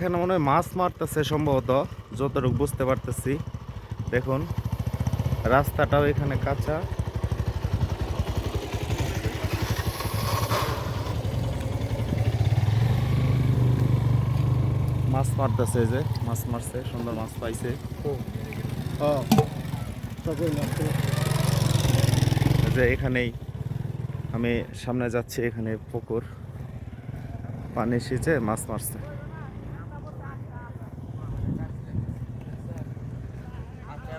এখানে মনে হয় মাছ মারতেছে সম্ভবত, যতটুকু বুঝতে পারতেছি। দেখুন, রাস্তাটাও এখানে কাঁচা। মাছ মারতেছে যে, মাছ মারছে, সুন্দর মাছ পাইছে। যে এখানেই আমি সামনে যাচ্ছি, এখানে পুকুর। পানি সেচে মাছ মারছে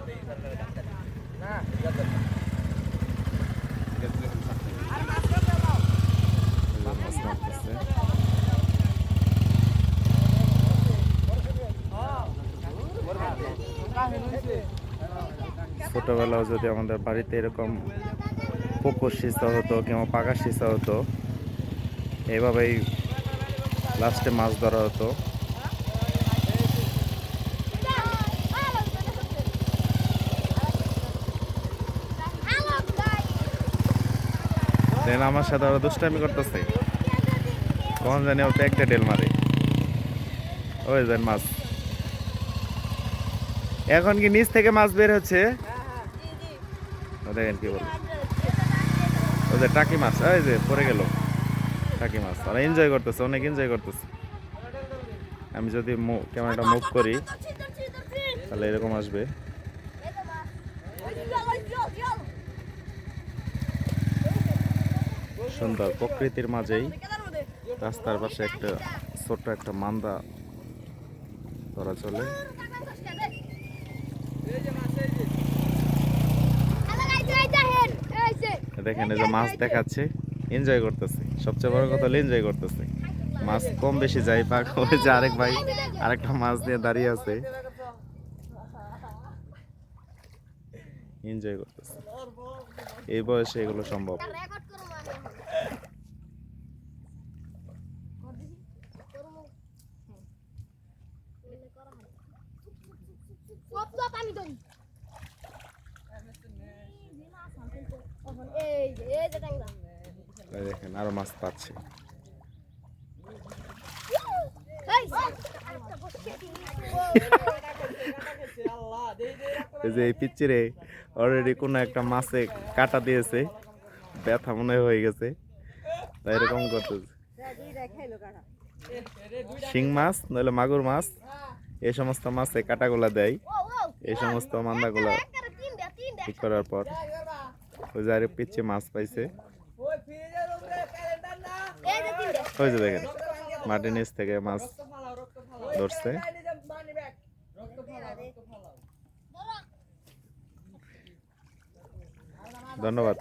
এই যে মাছ মারতেছে ছোটবেলাও যদি আমাদের বাড়িতে এরকম পুকুর সিঁচা হতো কিংবা পাকা সিঁচা হতো, এভাবেই লাস্টে মাছ ধরা হতো। দেন আমার সাথে ওরা দুষ্টামি করতেছে। কখন জানি ওটা একটা ডেল মারে। ওই দেন মাছ। এখন কি নিচ থেকে মাছ বের হচ্ছে? দেখেন কি বলে ওই যে টাকি মাছ ওই যে পড়ে গেল। টাকি মাছ। ওরা এনজয় করতেছে, অনেক এনজয় করতেছে। আমি যদি ক্যামেরাটা মুভ করি, তাহলে এরকম আসবে। সুন্দর প্রকৃতির মাঝেই রাস্তার পাশে একটা ছোট্ট একটা মান্দা ধরা চলে। দেখেন এই যে মাছ দেখাচ্ছে এনজয় করতেছে। সবচেয়ে বড় কথা হলো এনজয় করতেছে। মাছ কম বেশি যায়, পাক ওই যে আরেক ভাই আরেকটা মাছ নিয়ে দাঁড়িয়ে আছে। এনজয় করতেছে। এই বয়সে এগুলো সম্ভব। পানি এই দেখেন আরও মাছ পাচ্ছে এই যে এই পিচ্চিরে অলরেডি কোনো একটা মাছে কাটা দিয়েছে ব্যথা মনে হয়ে গেছে তাই এরকম করতেছে শিং মাছ নইলে মাগুর মাছ এই সমস্ত মাছে কাটাগুলা দেয়। এই সমস্ত মান্দাগুলা ঠিক করার পর ওই যে মাছ পাইছে। ওই যে দেখেন, মাটির নিচ থেকে মাছ ধরছে। ধন্যবাদ।